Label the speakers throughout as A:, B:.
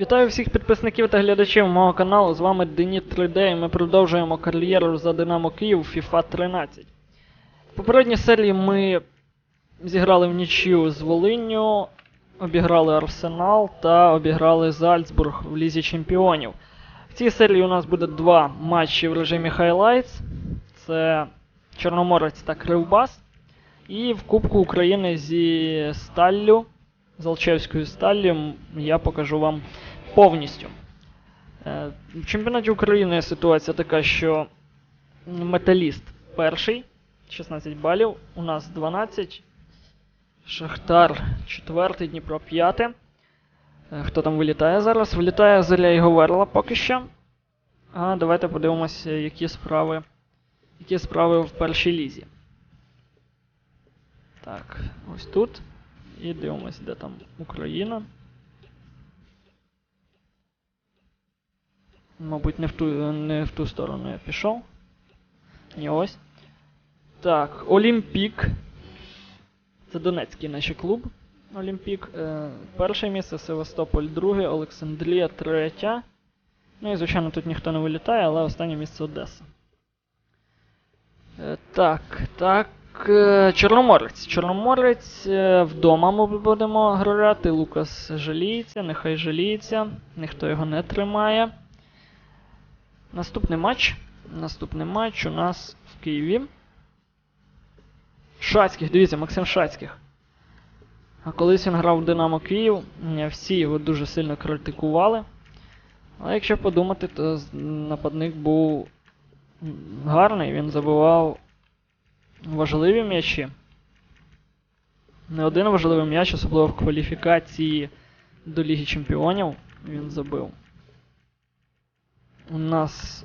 A: Вітаю всіх підписників та глядачів мого каналу. З вами Деніт 3D і ми продовжуємо кар'єру за Динамо Київ FIFA 13. В попередній серії ми зіграли в нічию з Волинню, обіграли Арсенал та обіграли Зальцбург в Лізі Чемпіонів. В цій серії у нас буде два матчі в режимі Highlights. Це Чорноморець та Кривбас. І в Кубку України зі Сталлю, з Алчевською Сталлю, я покажу вам повністю. Е, В чемпіонаті України ситуація така, що Металіст перший, 16 балів, у нас 12. Шахтар четвертий, Дніпро п'яте. Е, Хто там вилітає зараз? Вилітає Заря і Говерла поки що. А давайте подивимося, які справи, які справи в першій лізі. Так, ось тут. І дивимось, де там Україна. Мабуть, не в ту, не в ту сторону я пішов. Ні, ось. Так, Олімпік. Це Донецький наш клуб. Олімпік. Е, перше місце, Севастополь друге, Олександрія третя. Ну і, звичайно, тут ніхто не вилітає, але останнє місце Одеса. Е, так, так. е, Чорноморець. Чорноморець е, вдома ми будемо грати. Лукас жаліється, нехай жаліється, ніхто його не тримає. Наступний матч. Наступний матч у нас в Києві. Шацьких, дивіться, Максим Шацьких. А колись він грав в Динамо Київ, всі його дуже сильно критикували. Але якщо подумати, то нападник був гарний, він забивав важливі м'ячі. Не один важливий м'яч, особливо в кваліфікації до Ліги Чемпіонів він забив. У нас.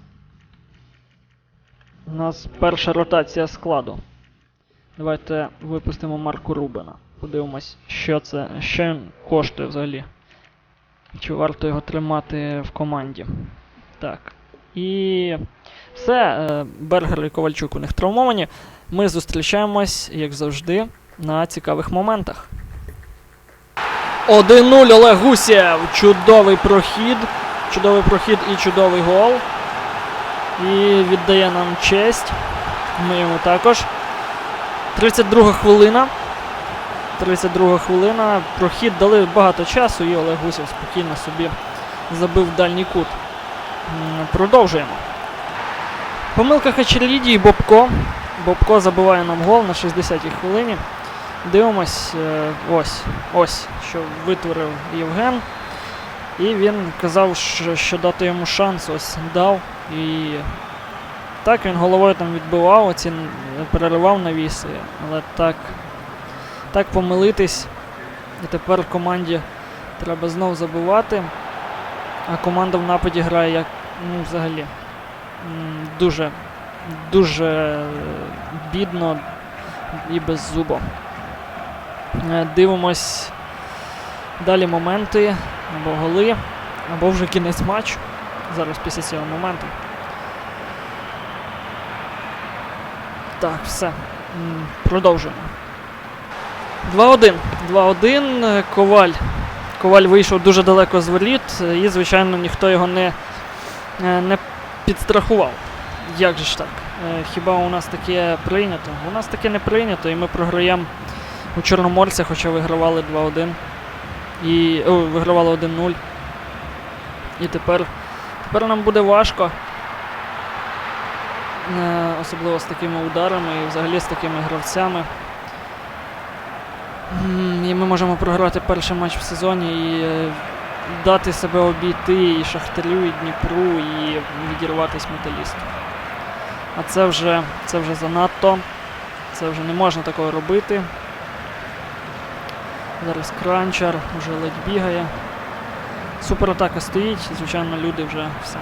A: У нас перша ротація складу. Давайте випустимо Марку Рубена. Подивимось, що це, що він коштує взагалі. Чи варто його тримати в команді. Так. І все. е, Бергер і Ковальчук у них травмовані. Ми зустрічаємось, як завжди, на цікавих моментах. 1-0 Олег Гусєв. Чудовий прохід. Чудовий прохід і чудовий гол. І віддає нам честь. Ми йому також. 32 хвилина. 32 хвилина. Прохід дали багато часу, і Олег Гусєв спокійно собі забив дальній кут. Продовжуємо. Помилка Хачеріді і Бобко. Бобко забиває нам гол на 60-й хвилині. Дивимось, е, ось, ось, що витворив Євген. І він казав, що, що дати йому шанс, ось дав. І так він головою там відбивав, оці переривав навіси, але так, так помилитись. І тепер команді треба знов забивати. А команда в нападі грає як ну, взагалі дуже, дуже бідно і беззубо. Е, Дивимось далі моменти, або голи, або вже кінець матчу. Зараз після цього моменту. Так, все. Продовжуємо. 2-1. 2-1. Е, Коваль. Коваль вийшов дуже далеко з воріт, е, і, звичайно, ніхто його не, е, не підстрахував. Як же ж так? Е, Хіба у нас таке прийнято? У нас таке не прийнято, і ми програємо у Чорноморця, хоча вигравали 2-1. І. О, вигравали 1-0. І тепер. Тепер нам буде важко. Особливо з такими ударами і взагалі з такими гравцями. І ми можемо програти перший матч в сезоні і е, дати себе обійти і Шахтарю, і Дніпру, і відірватися металісту. А це вже, це вже занадто. Це вже не можна такого робити. Зараз кранчар вже ледь бігає. Суператака стоїть, звичайно, люди вже все.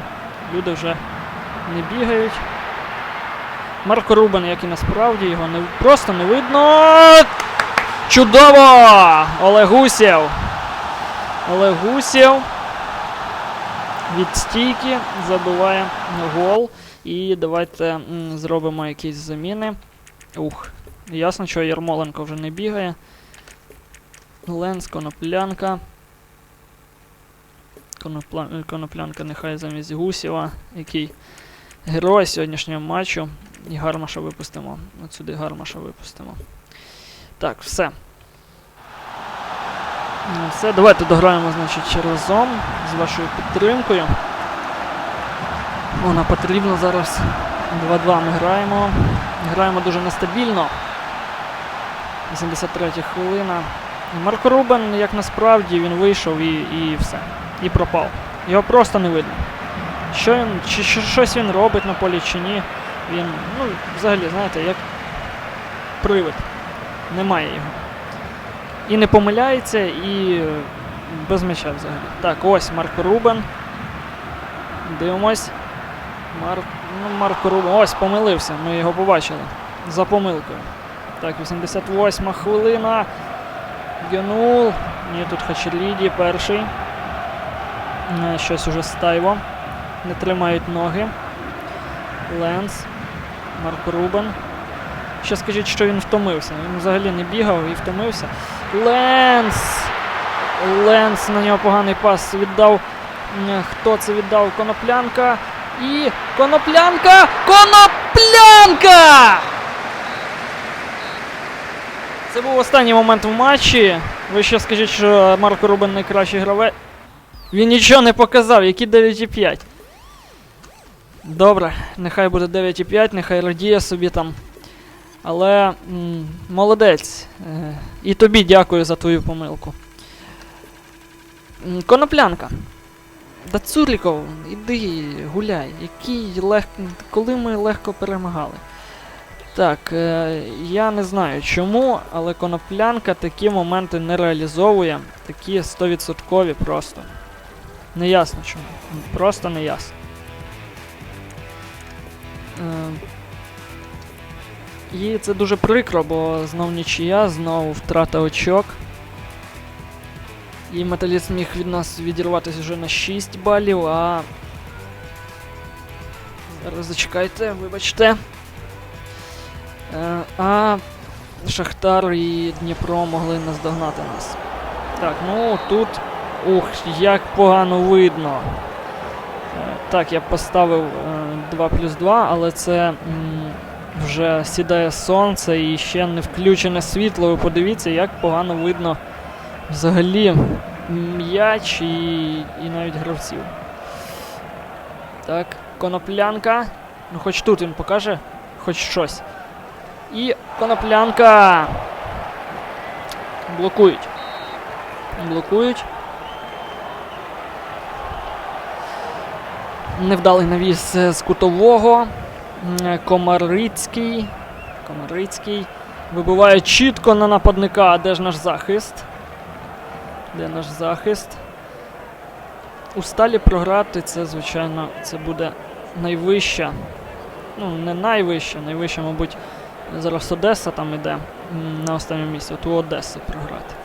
A: Люди вже не бігають. Марко Рубан, як і насправді, його не, просто не видно. Чудово! Олег Гусєв. Олег Гусєв від стійки забиває гол. І давайте зробимо якісь заміни. Ух. Ясно, що Ярмоленко вже не бігає. Ленс, Коноплянка. Конопла- Коноплянка нехай замість Гусєва, який герой сьогоднішнього матчу. І Гармаша випустимо. От сюди Гармаша випустимо. Так, все. Ну, Все, давайте дограємо, значить, разом з вашою підтримкою. Вона потрібна зараз. 2-2 ми граємо. Граємо дуже нестабільно. 83 хвилина. Марко Рубен, як насправді, він вийшов і, і все. І пропав. Його просто не видно. Що він, чи, що, щось він робить на полі чи ні. Він, ну, взагалі, знаєте, як привид. Немає його. І не помиляється, і е, без м'яча взагалі. Так, ось Марко Рубен. Дивимось. Мар... Ну, Марко Рубен. Ось помилився, ми його побачили. За помилкою. Так, 88 хвилина. Гянул. Ні, тут Хачерліді перший. Е, Щось уже стайво. Не тримають ноги. Ленс. Марко Рубен. Ще скажіть, що він втомився. Він взагалі не бігав і втомився. Ленс! Ленс на нього поганий пас віддав. Хто це віддав? Коноплянка. І Коноплянка! Коноплянка! Це був останній момент в матчі. Ви ще скажіть, що Марко Рубен найкращий гравець. Він нічого не показав, які 9,5. Добре, нехай буде 9,5, нехай радіє собі там. Але м, молодець. Е, і тобі дякую за твою помилку. Коноплянка. Да Цуріков, іди гуляй. Який лег... Коли ми легко перемагали. Так, е, я не знаю чому, але коноплянка такі моменти не реалізовує. Такі 100% просто. Неясно чому. Просто неясно. Е, і це дуже прикро, бо знов нічия, знову втрата очок. І металіст міг від нас відірватися вже на 6 балів, а. Зараз зачекайте, вибачте. Е, а Шахтар і Дніпро могли наздогнати нас. Так, ну тут. Ух, як погано видно. Е, Так, я поставив е, 2 плюс 2, але це вже сідає сонце і ще не включене світло. Ви подивіться, як погано видно взагалі м'яч і, і навіть гравців. Так, коноплянка. Ну, хоч тут він покаже, хоч щось. Коноплянка. Блокують. Блокують. Невдалий навіс з кутового. Комарицький. Комарицький. Вибиває чітко на нападника. Де ж наш захист? Де наш захист? У сталі програти це, звичайно, це буде найвища. Ну, не найвища, найвища, мабуть, зараз Одеса там іде на останньому місці. От у Одеси програти.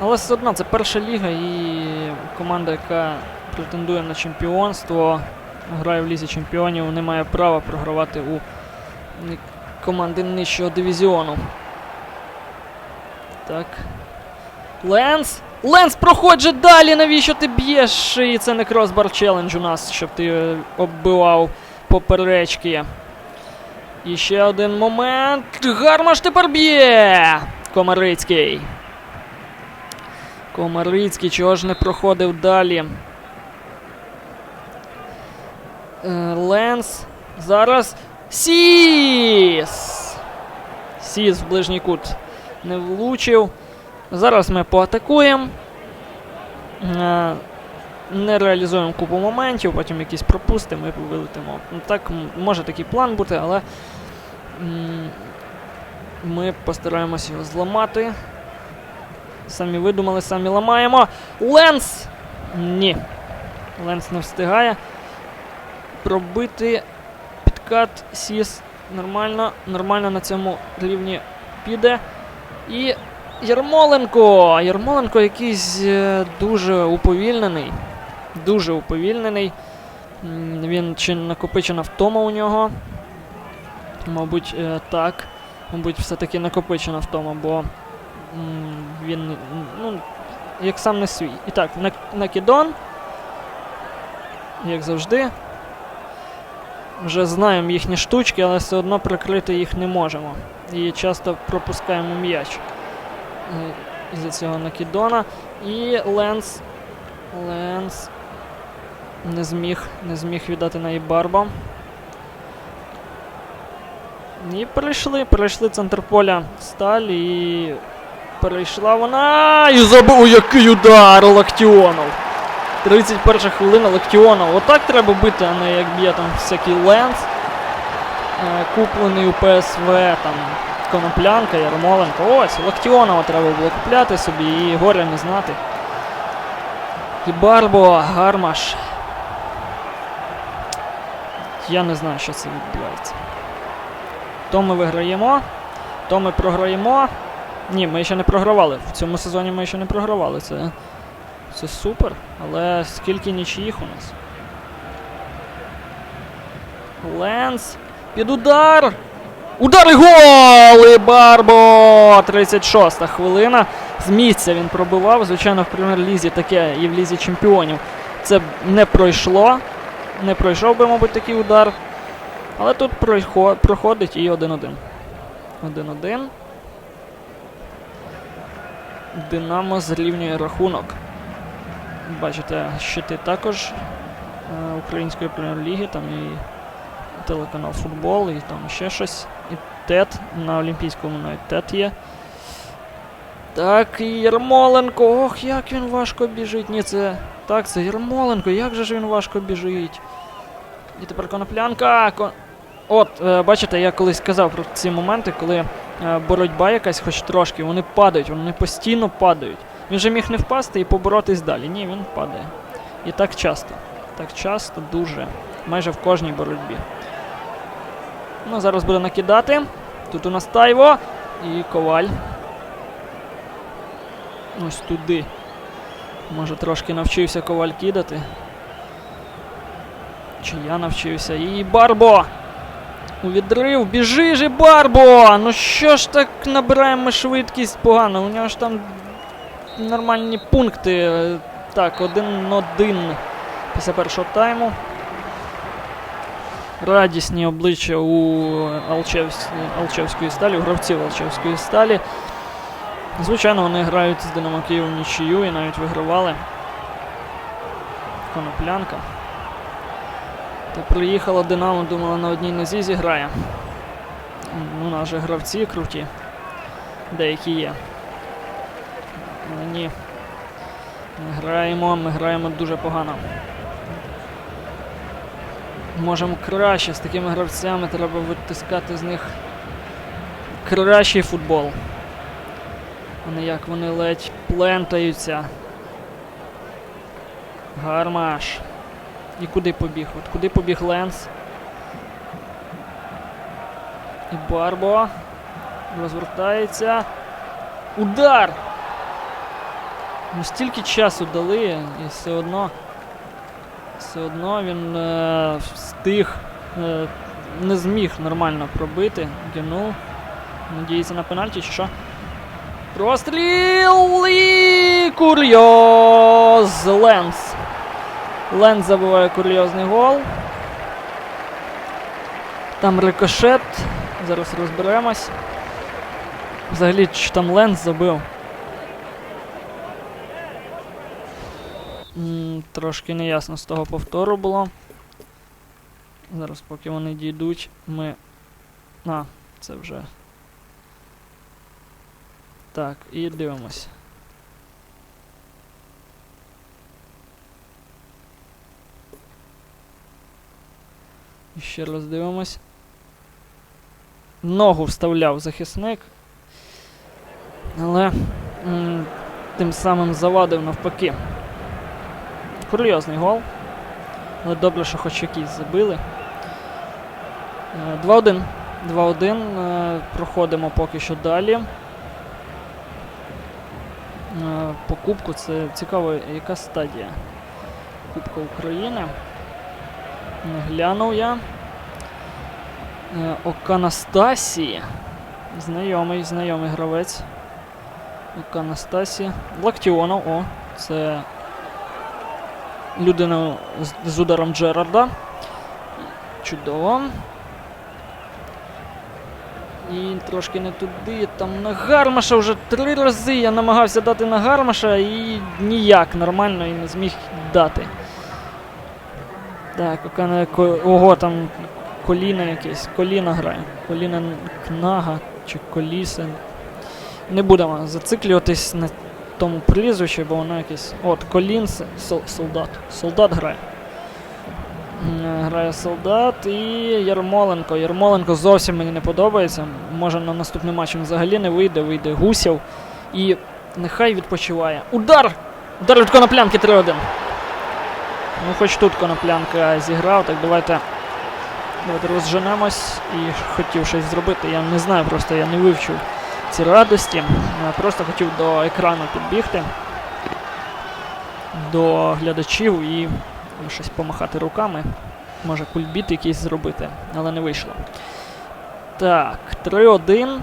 A: Але все одно це перша ліга і команда, яка претендує на чемпіонство, грає в лізі чемпіонів, не має права програвати у команди нижчого дивізіону. Так. Ленс! Ленс, проходь далі! Навіщо ти б'єш? І це не кросбар челендж у нас, щоб ти е, оббивав поперечки. І ще один момент. Гармаш тепер б'є! Комарицький. Комарицький, чого ж не проходив далі. Е, Ленс. Зараз. Сіс! Сіс в ближній кут не влучив. Зараз ми поатакуємо. Не реалізуємо купу моментів, потім якісь пропустимо і вилетимо. Ну, Так, може такий план бути, але ми постараємось його зламати. Самі видумали, самі ламаємо. Ленс! Ні. Ленс не встигає. Пробити підкат Сіс нормально. Нормально на цьому рівні піде. І Ярмоленко! Ярмоленко якийсь е, дуже уповільнений. Дуже уповільнений. Він чи накопичена втома у нього. Мабуть, е, так. Мабуть, все-таки накопичена втома, бо він. Ну, як сам не свій. І так, Нак- Накідон. Як завжди. Вже знаємо їхні штучки, але все одно прикрити їх не можемо. І часто пропускаємо м'яч е, із-за цього Накідона. І Ленс. Ленс не зміг, не зміг віддати на Ібарба. І перейшли, перейшли центр поля сталь і перейшла вона. І забув, який удар Лактіонов. 31 хвилина Лактіонов. Отак треба бити, а не як б'є там всякий Ленс. Е, Куплений у ПСВ, там Коноплянка, Ярмоленко. Ось, Лактіонова треба було купляти собі і горя не знати. І Барбо, Гармаш. Я не знаю, що це відбувається. То ми виграємо, то ми програємо. Ні, ми ще не програвали. В цьому сезоні ми ще не програвали. Це, це супер. Але скільки нічиїх у нас. Ленс. Під удар. Удар і гол! І Барбо! 36 хвилина. З місця він пробивав. Звичайно, в прем'єр-лізі таке і в лізі чемпіонів. Це не пройшло. Не пройшов би, мабуть, такий удар. Але тут проходить і 1-1. 1-1. Динамо зрівнює рахунок. Бачите, щити також е, Української прем'єр-ліги, там і телеканал Футбол, і там ще щось. І ТЕТ на Олімпійському навіть ТЕТ є. Так, і Ярмоленко. Ох, як він важко біжить. Ні, це. Так, це Ярмоленко, як же ж він важко біжить. І тепер коноплянка. Кон... От, е, бачите, я колись казав про ці моменти, коли е, боротьба якась хоч трошки, вони падають, вони постійно падають. Він же міг не впасти і поборотись далі. Ні, він падає. І так часто. Так часто, дуже. Майже в кожній боротьбі. Ну, зараз буде накидати. Тут у нас Тайво і Коваль. Ось туди. Може трошки навчився Коваль кидати. Чи я навчився? І Барбо! У відрив, біжи же, Барбо! Ну що ж так набираємо швидкість погано? У нього ж там нормальні пункти. Так, один-один після першого тайму. Радісні обличчя у Алчевсь... Алчевської сталі, у гравців Алчевської сталі. Звичайно, вони грають з Динамо Київ в нічию і навіть вигравали. Коноплянка. Та приїхала Динамо, думала, на одній нозі зіграє. Ну, У нас же гравці круті. Деякі є. Але ні. Ми граємо, ми граємо дуже погано. Можемо краще з такими гравцями треба витискати з них кращий футбол. Не як вони ледь плентаються. Гармаш. І куди побіг? От куди побіг Ленс? І Барбо. Розвертається. Удар! Ну стільки часу дали, і все одно. Все одно він е, встиг. Е, не зміг нормально пробити. Генул. Надіється на пенальті чи що? Простріл і курйоз Ленс. Ленс забиває курйозний гол. Там рикошет. Зараз розберемось. Взагалі, чи там Ленс забив. Трошки неясно з того повтору було. Зараз, поки вони дійдуть, ми. А, це вже. Так, і дивимось. І ще раз дивимось. Ногу вставляв захисник. Але м, тим самим завадив навпаки. Курйозний гол. Але добре, що хоч якийсь забили. Е, 2-1. 2-1. Е, Проходимо поки що далі. Е, По кубку це цікаво, яка стадія Кубка України. Глянув я. Е, Оканастасії. Знайомий, знайомий гравець. Лука Настасі. Лактіонов, о, це людина з, з ударом Джерарда. Чудово. І трошки не туди. Там на Гармаша вже три рази я намагався дати на Гармаша і ніяк нормально і не зміг дати. Так, Окана, ко- ого, там коліна якесь, коліна грає. Коліна Кнага чи Коліса. Не будемо зациклюватись на тому прізвищі, бо воно якесь. От, Колін солдат. Солдат грає. М, Грає солдат і Ярмоленко. Ярмоленко зовсім мені не подобається. Може на наступний матч він взагалі не вийде, вийде Гусєв. І нехай відпочиває. Удар! Удар від коноплянки 3-1. Ну, хоч тут коноплянка зіграв, так давайте. Давайте розженемось і хотів щось зробити. Я не знаю, просто я не вивчив ці радості. Я просто хотів до екрану підбігти. До глядачів і щось помахати руками. Може кульбіт якийсь зробити, але не вийшло. Так, 3-1.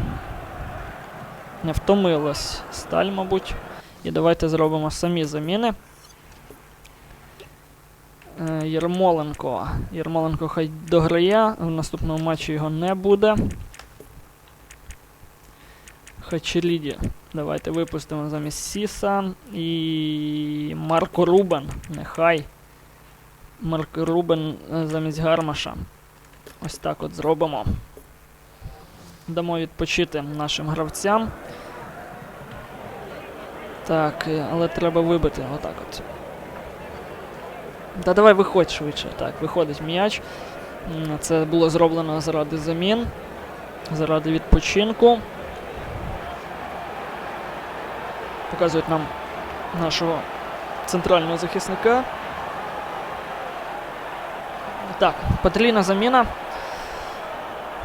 A: Не втомилась сталь, мабуть. І давайте зробимо самі заміни. Е, Єрмоленко. Єрмоленко хай дограє. В наступному матчі його не буде. Хачеліді. Давайте випустимо замість Сіса. І Марко Рубен. Нехай. Марко Рубен е, замість Гармаша. Ось так от зробимо. Дамо відпочити нашим гравцям. Так, е, але треба вибити отак от. Та давай виходь швидше. Так, виходить м'яч. Це було зроблено заради замін, заради відпочинку. Показують нам нашого центрального захисника. Так, потрійна заміна.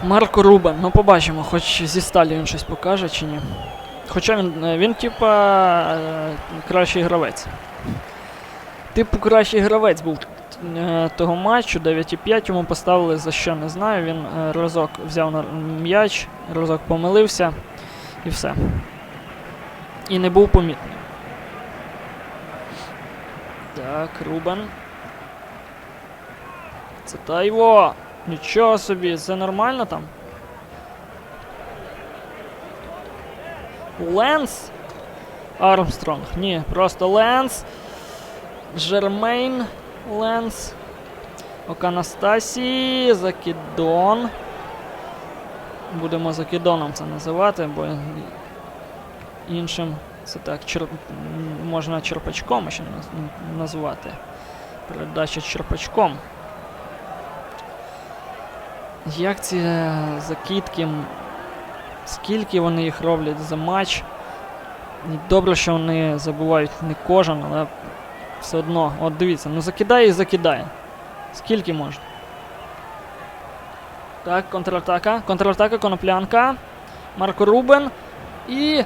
A: Марко Рубен. Ну побачимо, хоч зі сталі він щось покаже чи ні. Хоча він, е, він типа е, кращий гравець. Типу кращий гравець був е, того матчу, 9,5 йому поставили за що не знаю. Він разок взяв на м'яч, разок помилився і все. І не був помітний. Так, Рубен. Це Тайво! Нічого собі, це нормально там? Ленс? Армстронг. Ні, просто Ленс. Жермейн Ленс. Оканастасі. Закидон. Будемо Закидоном це називати, бо іншим це так чер... можна черпачком ще назвати. Передача черпачком. Як ці е, закидки, скільки вони їх роблять за матч? І Добре, що вони забувають не кожен, але все одно. От дивіться, ну закидає і закидає. Скільки можна? Так, контратака. Контратака, коноплянка. Марко Рубен. І.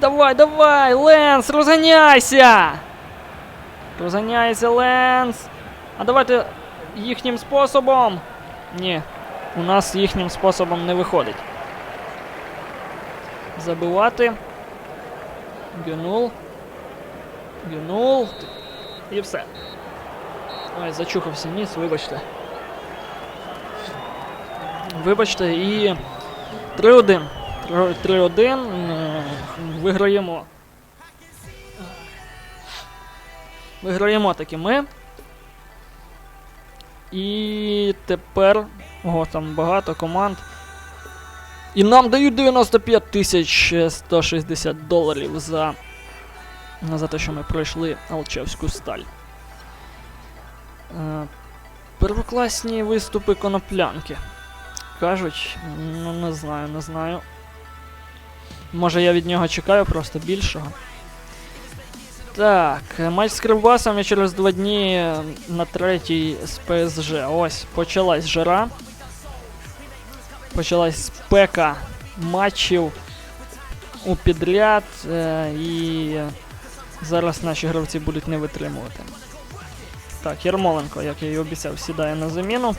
A: Давай, давай! Ленс, розганяйся! Розганяйся, Ленс! А давайте їхнім способом. Ні, у нас їхнім способом не виходить. Забивати. Гюнул. Гюнул. І все. Ой, зачухався ніс, вибачте. Вибачте, і 3-1. 3-1. е, Виграємо. Виграємо таки ми. І тепер. Ого, там багато команд. І нам дають 95 тисяч 160 доларів за, за те, що ми пройшли Алчевську сталь. Е, первокласні виступи коноплянки. Кажуть, ну не знаю, не знаю. Може я від нього чекаю просто більшого. Так, матч з Кривбасом я через два дні на третій з ПСЖ. Ось, почалась жара. Почалась спека матчів у підряд. Е, і зараз наші гравці будуть не витримувати. Так, Ярмоленко, як я і обіцяв, сідає на заміну.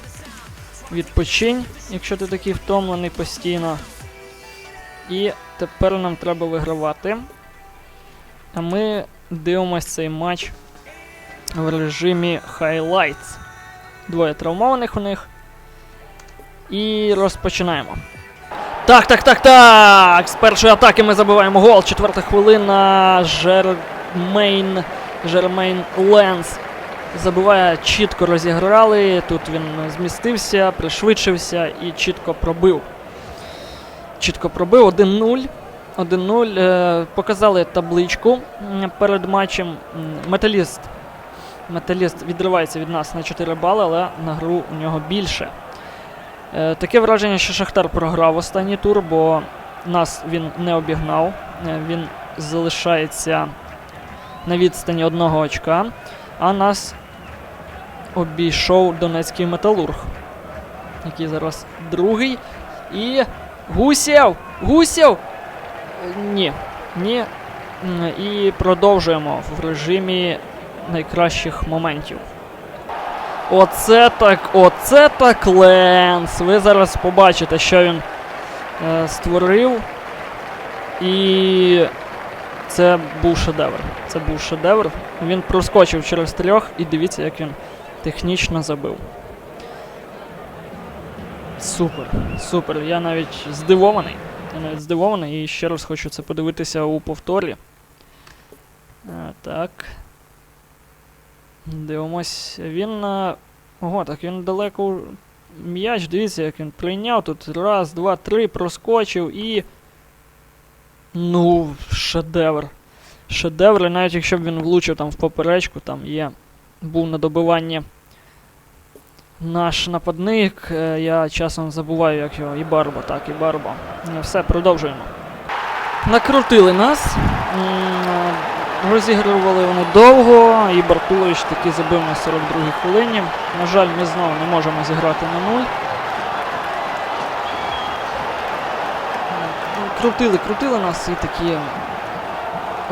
A: Відпочинь, якщо ти такий втомлений постійно. І тепер нам треба вигравати. А ми дивимось цей матч в режимі Highlights. Двоє травмованих у них. І розпочинаємо. Так, так, так, так! З першої атаки ми забиваємо гол. Четверта хвилина. Жермейн. Жермейн Ленс забиває, чітко розіграли. Тут він змістився, пришвидшився і чітко пробив. Чітко пробив 1-0. 1-0. Е, показали табличку перед матчем. Металіст. Металіст відривається від нас на 4 бали, але на гру у нього більше. Е, таке враження, що Шахтар програв останній тур, бо нас він не обігнав. Е, він залишається на відстані одного очка, а нас обійшов Донецький металург, який зараз другий. І Гусєв! Гусєв! Ні. Ні. І продовжуємо в режимі найкращих моментів. Оце так, оце так Ленс. Ви зараз побачите, що він е, створив. І це був шедевр. Це був шедевр. Він проскочив через трьох і дивіться, як він технічно забив. Супер, супер. Я навіть здивований. Здивований і ще раз хочу це подивитися у повторі. А, так. Дивимось. Він. А... Ого, так він далеко. М'яч, дивіться, як він прийняв тут. Раз, два, три, проскочив і. Ну, шедевр. Шедевр, навіть якщо б він влучив там в поперечку, там є. Був на добиванні наш нападник. е, Я часом забуваю, як його. І Барбо, так, і Барбо. Е, Все, продовжуємо. Накрутили нас. Розігрували вони довго, і Баркулович таки забив на 42-й хвилині. На жаль, ми знову не можемо зіграти на нуль. Ну, Крутили, крутили нас і такі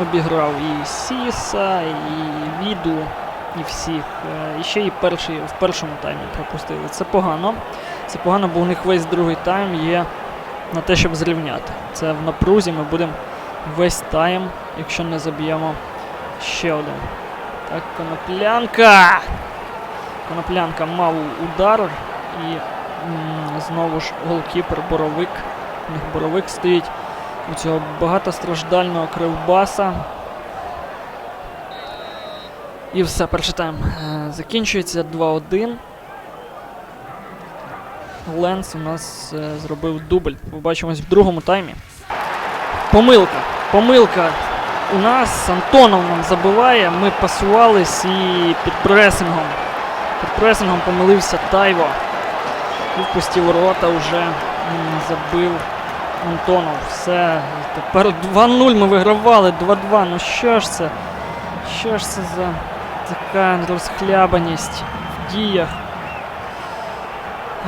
A: обіграв і Сіса, і Віду, і всіх. Е, І ще і перший, в першому таймі пропустили. Це погано. Це погано, бо у них весь другий тайм є на те, щоб зрівняти. Це в напрузі ми будемо весь тайм, якщо не заб'ємо ще один. Так, коноплянка. Коноплянка мав удар і м, знову ж голкіпер Боровик. У них Боровик стоїть у цього багатостраждального кривбаса. І все, перший тайм е, закінчується 2-1. Ленс у нас е, зробив дубль. Побачимось в другому таймі. Помилка. Помилка. У нас Антонов нам забиває. Ми пасувались і під пресингом. Під пресингом помилився Тайво. І в пусті вже забив Антонов. Все. Тепер 2-0 ми вигравали. 2-2. Ну що ж це? Що ж це за така розхлябаність в діях?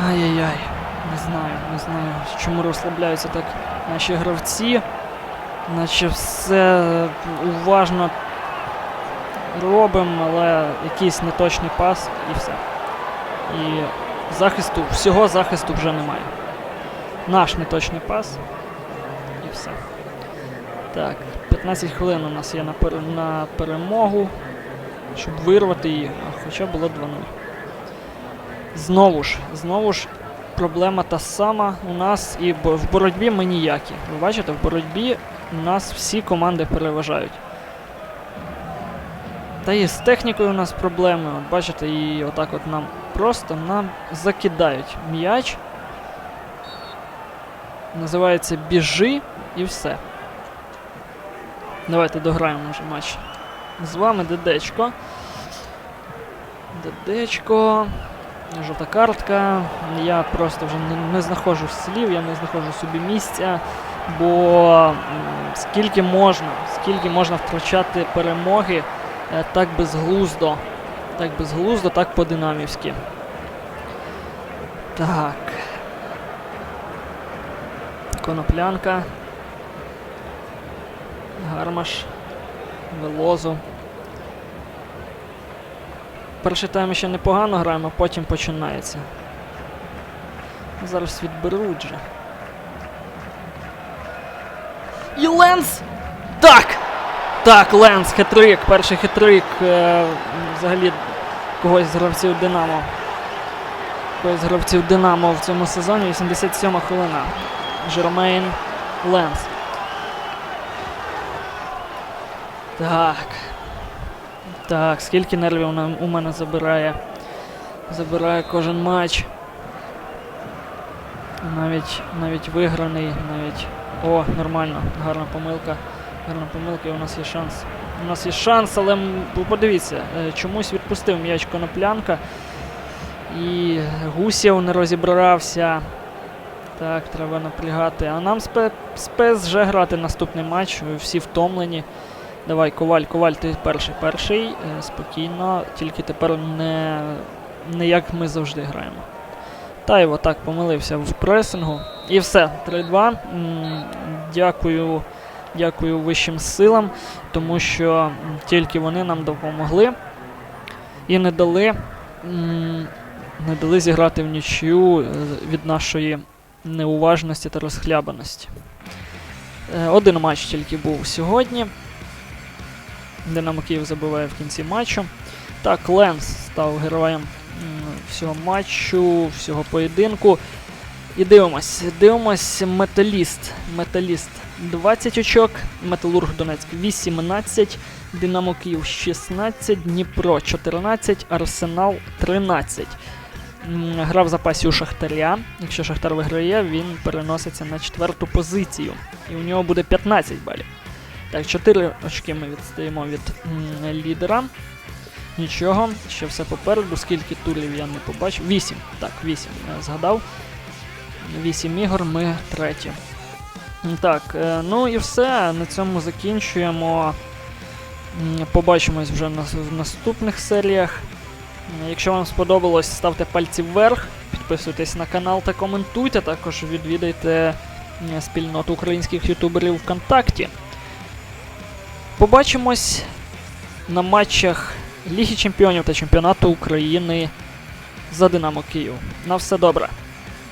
A: Ай-яй-яй. Не знаю, не знаю, чому розслабляються так наші гравці. Наче все уважно робимо, але якийсь неточний пас і все. І захисту, всього захисту вже немає. Наш неточний пас. І все. Так, 15 хвилин у нас є на, пере- на перемогу, щоб вирвати її, хоча було 2-0. Знову ж, знову ж проблема та сама у нас, і в боротьбі ми ніякі. Ви бачите, в боротьбі у нас всі команди переважають. Та і з технікою у нас проблеми. От бачите, і отак от нам просто нам закидають м'яч. Називається біжи і все. Давайте дограємо вже матч. З вами Дедечко. Дедечко. Жовта картка. Я просто вже не, не знаходжу слів, я не знаходжу собі місця. Бо скільки можна, скільки можна втрачати перемоги е, так безглуздо. Так безглуздо, так по-динамівськи. Так. Коноплянка. Гармаш. Велозу. Перший тайм ще непогано граємо, потім починається. Зараз відберуть же. І Ленс! Так! Так, Ленс, хитрик, перший хитрик. Е, взагалі когось з гравців Динамо. Когось з гравців Динамо в цьому сезоні. 87 хвилина. Жермейн Ленс. Так. Так, скільки нервів у мене забирає. Забирає кожен матч. Навіть, навіть виграний, навіть. О, нормально, гарна помилка. Гарна помилка, і у нас є шанс. У нас є шанс, але подивіться, е, чомусь відпустив м'яч Коноплянка. І Гусєв не розібрався. Так, треба напрягати. А нам спец вже грати наступний матч. Всі втомлені. Давай, коваль, коваль, ти перший. Перший. Е, спокійно. Тільки тепер не, не як ми завжди граємо. Та його так помилився в пресингу. І все, 3-2. Дякую, дякую вищим силам, тому що тільки вони нам допомогли і не дали, не дали зіграти в нічю е, від нашої неуважності та розхлябаності. Е, Один матч тільки був сьогодні. Динамо Київ забиває в кінці матчу. Так, Ленс став героєм всього матчу, всього поєдинку. І дивимось. Дивимось Металіст. Металіст 20 очок, Металург Донецьк 18, Динамо Київ 16, Дніпро 14, Арсенал 13. М, Гра в запасі у Шахтаря. Якщо Шахтар виграє, він переноситься на четверту позицію. І у нього буде 15 балів. Так, 4 очки ми відстаємо від лідера. Нічого, ще все попереду. Скільки турів я не побачив. 8. Так, 8 я згадав. 8 ігор, ми треті. Так, е, ну і все. На цьому закінчуємо. Побачимось вже в наступних серіях. Якщо вам сподобалось, ставте пальці вверх, підписуйтесь на канал та коментуйте. Також відвідайте спільноту українських ютуберів ВКонтакті. Побачимось на матчах Ліги Чемпіонів та Чемпіонату України за Динамо Київ. На все добре.